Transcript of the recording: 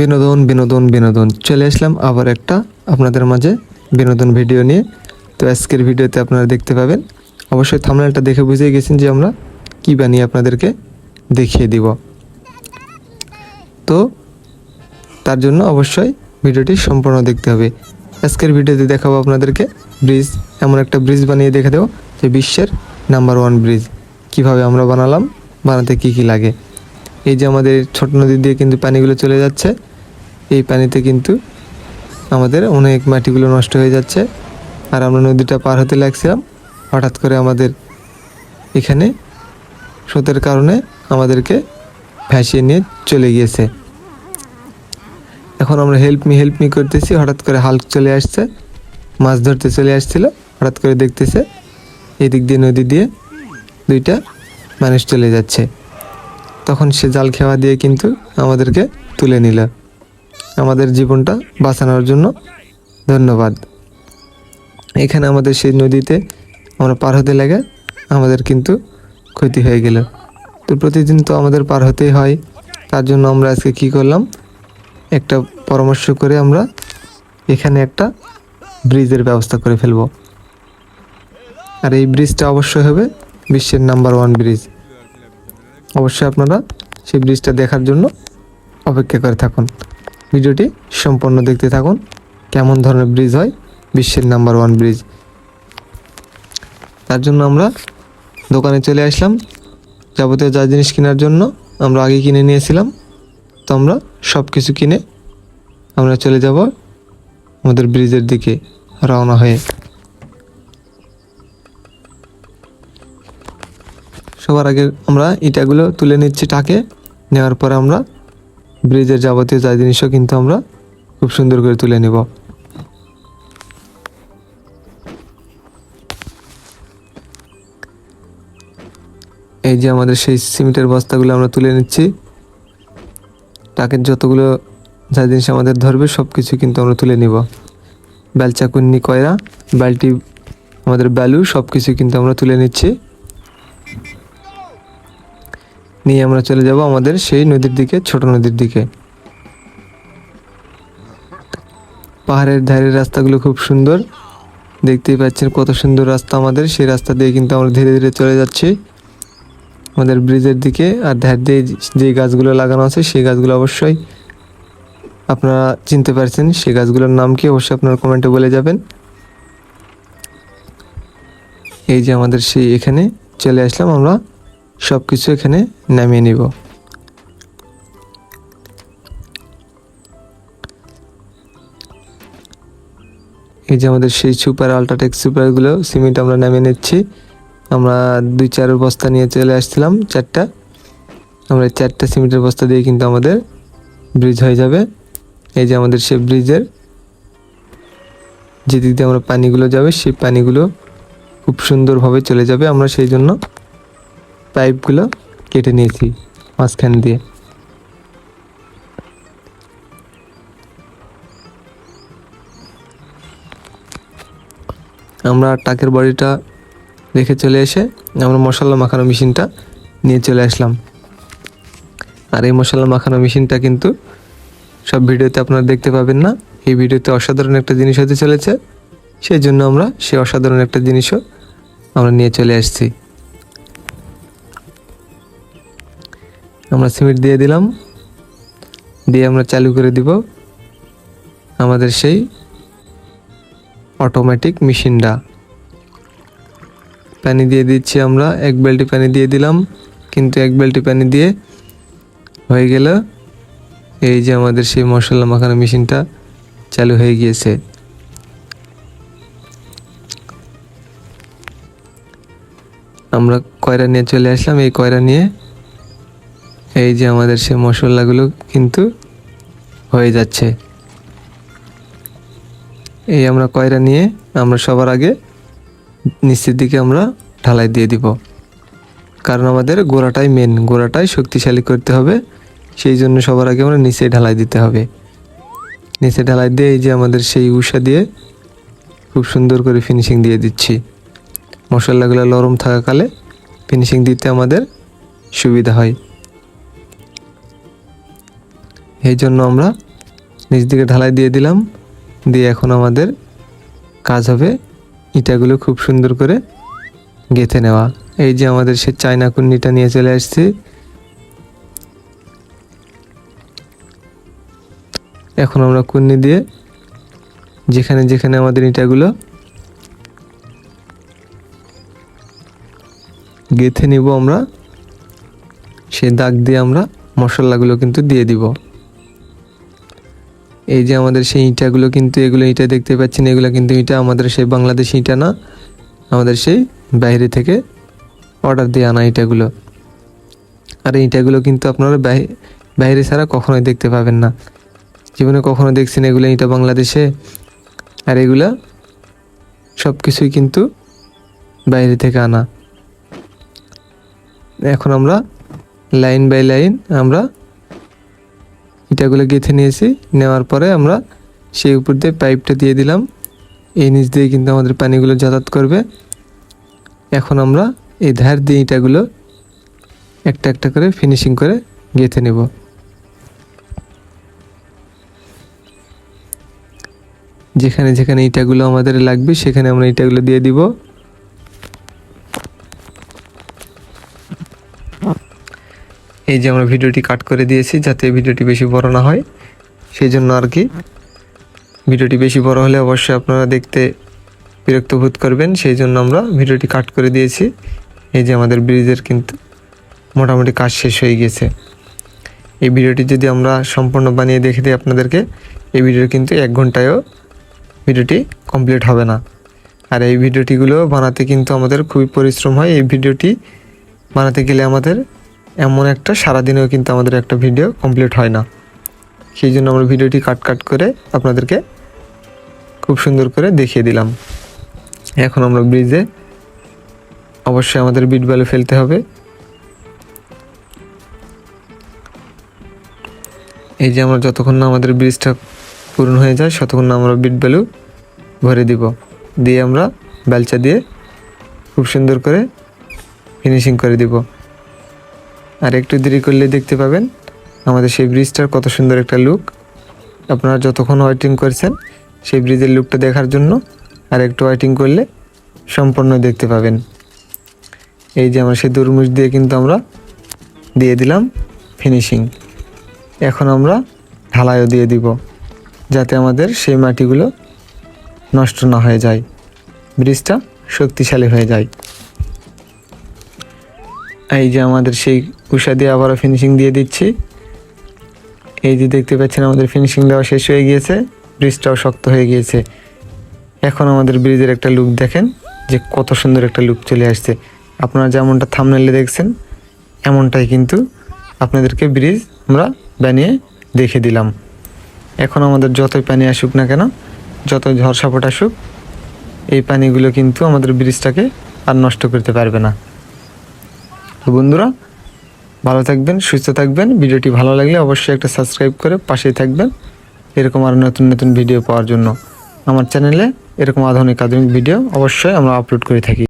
বিনোদন বিনোদন বিনোদন। চলে আসলাম আবার একটা আপনাদের মাঝে বিনোদন ভিডিও নিয়ে। তো আজকের ভিডিওতে আপনারা দেখতে পাবেন, অবশ্যই থামনেলটা দেখে বুঝে গেছেন যে আমরা কী বানিয়ে আপনাদেরকে দেখিয়ে দিব। তো তার জন্য অবশ্যই ভিডিওটি সম্পূর্ণ দেখতে হবে। আজকের ভিডিওতে দেখাবো আপনাদেরকে ব্রিজ এমন একটা ব্রিজ বানিয়ে দেখে দেবো যে বিশ্বের নাম্বার ওয়ান ব্রিজ কীভাবে আমরা বানালাম, বানাতে কি কি লাগে। এই যে আমাদের ছোট নদী দিয়ে কিন্তু পানিগুলো চলে যাচ্ছে, এই পানিতে কিন্তু আমাদের অনেক মাটিগুলো নষ্ট হয়ে যাচ্ছে। আর আমরা নদীটা পার হতে লাগছিলাম, হঠাৎ করে আমাদের এখানে স্রোতের কারণে আমাদেরকে ভাসিয়ে নিয়ে চলে গিয়েছে। এখন আমরা হেল্প মি হেল্প মি করতেছি, হঠাৎ করে হাল্ক চলে আসছে, মাছ ধরতে চলে আসছিল, হঠাৎ করে দেখতেছে এই দিক দিয়ে, নদী দিয়ে দুইটা মানুষ চলে যাচ্ছে। তখন সে জাল খেওয়া দিয়ে কিন্তু আমাদেরকে তুলে নিল। আমাদের জীবনটা বাঁচানোর জন্য ধন্যবাদ। এখানে আমাদের সেই নদীতে আমরা পার হতে লাগে আমাদের কিন্তু ক্ষতি হয়ে গেল। তো প্রতিদিন তো আমাদের পার হতেই হয়। তার জন্য আমরা আজকে কি করলাম? একটা পরামর্শ করে আমরা এখানে একটা ব্রিজের ব্যবস্থা করে ফেলব। আর এই ব্রিজটা অবশ্যই হবে বিশ্বের নাম্বার ওয়ান ব্রিজ। অবশ্যই আপনারা সেই ব্রিজটা দেখার জন্য অপেক্ষা করে থাকুন। ভিডিওটি সম্পূর্ণ দেখতে থাকুন, কেমন ধরনের ব্রিজ হয়, বিশ্বের নাম্বার ওয়ান ব্রিজ তার জন্য আমরা দোকানে চলে আসলাম। যাবতীয় যা জিনিস কেনার জন্য আমরা আগে কিনে নিয়েছিলাম। তো আমরা সব কিছু কিনে আমরা চলে যাব আমাদের ব্রিজের দিকে রওনা হয়ে। সবার আগে আমরা ইটাগুলো তুলে নিচ্ছি টাকে। নেওয়ার পরে আমরা ব্রিজের যাবতীয় যা জিনিসও কিন্তু আমরা খুব সুন্দর করে তুলে নেব। এই যে আমাদের সেই সিমেন্টের বস্তাগুলো আমরা তুলে নিচ্ছি। টাকের যতগুলো যা জিনিস আমাদের ধরবে সব কিছু কিন্তু আমরা তুলে নিব। বেলচা, কুন্নি, কয়রা বালটি আমাদের ব্যালু সব কিছু কিন্তু আমরা তুলে নিচ্ছি। নিয়ে আমরা চলে যাব আমাদের সেই নদীর দিকে, ছোট নদীর দিকে। পাহাড়ের ধারের রাস্তাগুলো খুব সুন্দর। দেখতেই পাচ্ছেন কত সুন্দর রাস্তা আমাদের। সেই রাস্তা দিয়ে কিন্তু আমরা ধীরে ধীরে চলে যাচ্ছি। আমাদের ব্রিজের দিকে আর ধার দিয়ে যে গাছগুলো লাগানো আছে, সেই গাছগুলো অবশ্যই আপনারা চিনতে পারছেন। সেই গাছগুলোর নাম কি অবশ্যই আপনারা কমেন্টে বলে যাবেন। এই যে আমাদের সেই এখানে চলে আসলাম আমরা। সব কিছু এখানে নামিয়ে নিব। এই যে আমাদের সেই সুপার আলট্রাটেক সুপারগুলো, সিমেন্ট আমরা নামিয়ে নিচ্ছি। আমরা দুই চার বস্তা নিয়ে চলে আসছিলাম, চারটা। আমরা চারটা সিমেন্টের বস্তা দিয়ে কিন্তু আমাদের ব্রিজ হয়ে যাবে। এই যে আমাদের সেই ব্রিজের যেদিক দিয়ে আমরা পানিগুলো যাবে, সেই পানিগুলো খুব সুন্দরভাবে চলে যাবে। আমরা সেই জন্য পাইপগুলো কেটে নিয়েছি মাঝখান দিয়ে। আমরা টাকের বডিটা রেখে চলে এসে আমরা মশলা মাখানো মেশিনটা নিয়ে চলে আসলাম। আর এই মশলা মাখানো মেশিনটা কিন্তু সব ভিডিওতে আপনারা দেখতে পাবেন না। এই ভিডিওতে অসাধারণ একটা জিনিস হতে চলেছে, সেই জন্য আমরা সেই অসাধারণ একটা জিনিসও আমরা নিয়ে চলে আসছি। আমরা সিমেন্ট দিয়ে দিলাম। দিয়ে আমরা চালু করে দিব আমাদের সেই অটোমেটিক মেশিনটা পানি দিয়ে দিচ্ছি আমরা, এক বালতি পানি দিয়ে দিলাম, কিন্তু এক বালতি পানি দিয়ে হয়ে গেল এই যে আমাদের সেই মশলা মাখানো মেশিনটা চালু হয়ে গিয়েছে। আমরা কয়রা নিয়ে চলে আসলাম, এই কয়রা নিয়ে এই যে আমাদের সে মশলাগুলো কিন্তু হয়ে যাচ্ছে। এই আমরা কয়রা নিয়ে আমরা সবার আগে নিচের দিকে আমরা ঢালাই দিয়ে দিব। কারণ আমাদের গোড়াটাই মেন গোড়াটাই শক্তিশালী করতে হবে। সেই জন্য সবার আগে আমরা নিচে ঢালাই দিতে হবে। নিচে ঢালাই দিয়ে এই যে আমাদের সেই উষা দিয়ে খুব সুন্দর করে ফিনিশিং দিয়ে দিচ্ছি। মশলাগুলো নরম থাকাকালে ফিনিশিং দিতে আমাদের সুবিধা হয়। এই জন্য আমরা নিচ দিকে ঢালাই দিয়ে দিলাম। দিয়ে এখন আমাদের কাজ হবে ইটাগুলো খুব সুন্দর করে গেঁথে নেওয়া। এই যে আমাদের সে চায়না কুন্নিটা নিয়ে চলে আসছি। এখন আমরা কুন্নি দিয়ে যেখানে যেখানে আমাদের ইটাগুলো গেঁথে নিব আমরা সেই দাগ দিয়ে আমরা মশলাগুলো কিন্তু দিয়ে দিব। এই যে আমাদের সেই ইঁটাগুলো কিন্তু এগুলো ইঁটা দেখতে পাচ্ছেন, এগুলো কিন্তু ইঁটা আমাদের সেই বাংলাদেশি ইঁটা না, আমাদের সেই বাইরে থেকে অর্ডার দিয়ে আনা ইঁটাগুলো। আর ইঁটাগুলো কিন্তু আপনারা বাইরে ছাড়া কখনোই দেখতে পাবেন না। জীবনে কখনো দেখছেন এগুলো ইঁটা বাংলাদেশে? আর এগুলা সব কিছুই কিন্তু বাইরে থেকে আনা। এখন আমরা লাইন বাই লাইন আমরা ইটাগুলো গেঁথে নিয়েছি। নেওয়ার পরে আমরা সেই উপর দিয়ে পাইপটা দিয়ে দিলাম। এই নিচ দিয়ে কিন্তু আমাদের পানিগুলো যাতায়াত করবে। এখন আমরা এই ধার দিয়ে ইটাগুলো একটা একটা করে ফিনিশিং করে গেঁথে নেব। যেখানে যেখানে ইটাগুলো আমাদের লাগবে, সেখানে আমরা ইটাগুলো দিয়ে দিব। এই যে আমরা ভিডিওটি কাট করে দিয়েছি যাতে ভিডিওটি বেশি বড় না হয়, সেই জন্য আর কি। ভিডিওটি বেশি বড় হলে অবশ্যই আপনারা দেখতে বিরক্ত বোধ করবেন, সেই জন্য আমরা ভিডিওটি কাট করে দিয়েছি। এই যে আমাদের ব্রিজের কিন্তু মোটামুটি কাজ শেষ হয়ে গেছে। এই ভিডিওটি যদি আমরা সম্পূর্ণ বানিয়ে দেখে দিই আপনাদেরকে, এই ভিডিও কিন্তু এক ঘন্টায়ও ভিডিওটি কমপ্লিট হবে না। আর এই ভিডিওটিগুলো বানাতে কিন্তু আমাদের খুবই পরিশ্রম হয়। এই ভিডিওটি বানাতে গেলে আমাদের এমন একটা, সারাদিনেও কিন্তু আমাদের একটা ভিডিও কমপ্লিট হয় না। সেই জন্য আমরা ভিডিওটি কাট কাট করে আপনাদেরকে খুব সুন্দর করে দেখিয়ে দিলাম। এখন আমরা ব্রিজে অবশ্যই আমাদের বিট বালু ফেলতে হবে। এই যে আমরা যতক্ষণ না আমাদের ব্রিজটা পূরণ হয়ে যায়, ততক্ষণ না আমরা বিট বালু ভরে দিব। দিয়ে আমরা বেলচা দিয়ে খুব সুন্দর করে ফিনিশিং করে দিব। আর একটু দেরি করলে দেখতে পাবেন আমাদের সেই ব্রিজটার কত সুন্দর একটা লুক আপনারা যতক্ষণ ওয়েটিং করছেন, সেই ব্রিজের লুকটা দেখার জন্য আর একটু ওয়েটিং করলে সম্পূর্ণ দেখতে পাবেন। এই যে আমরা সেই দুরমুজ দিয়ে কিন্তু আমরা দিয়ে দিলাম ফিনিশিং এখন আমরা ঢালাইও দিয়ে দিব যাতে আমাদের সেই মাটিগুলো নষ্ট না হয়ে যায়। ব্রিজটা শক্তিশালী হয়ে যায়। এই যে আমাদের সেই উষা দিয়ে আবারও ফিনিশিং দিয়ে দিচ্ছি। এই যে দেখতে পাচ্ছেন, আমাদের ফিনিশিং দেওয়া শেষ হয়ে গিয়েছে ব্রিজটাও শক্ত হয়ে গিয়েছে। এখন আমাদের ব্রিজের একটা লুক দেখেন, যে কত সুন্দর একটা লুক চলে আসছে। আপনারা যেমনটা থামনেলে দেখছেন, এমনটাই কিন্তু আপনাদেরকে ব্রিজ আমরা বানিয়ে দেখে দিলাম। এখন আমাদের যতই পানি আসুক না কেন, যতই ঝড় সাপট আসুক, এই পানিগুলো কিন্তু আমাদের ব্রিজটাকে আর নষ্ট করতে পারবে না। তো বন্ধুরা, ভালো থাকবেন, সুস্থ থাকবেন। ভিডিওটি ভালো লাগলে অবশ্যই একটা সাবস্ক্রাইব করে পাশেই থাকবেন। এরকম আরও নতুন নতুন ভিডিও পাওয়ার জন্য। আমার চ্যানেলে এরকম আধুনিক আধুনিক ভিডিও অবশ্যই আমরা আপলোড করে থাকি।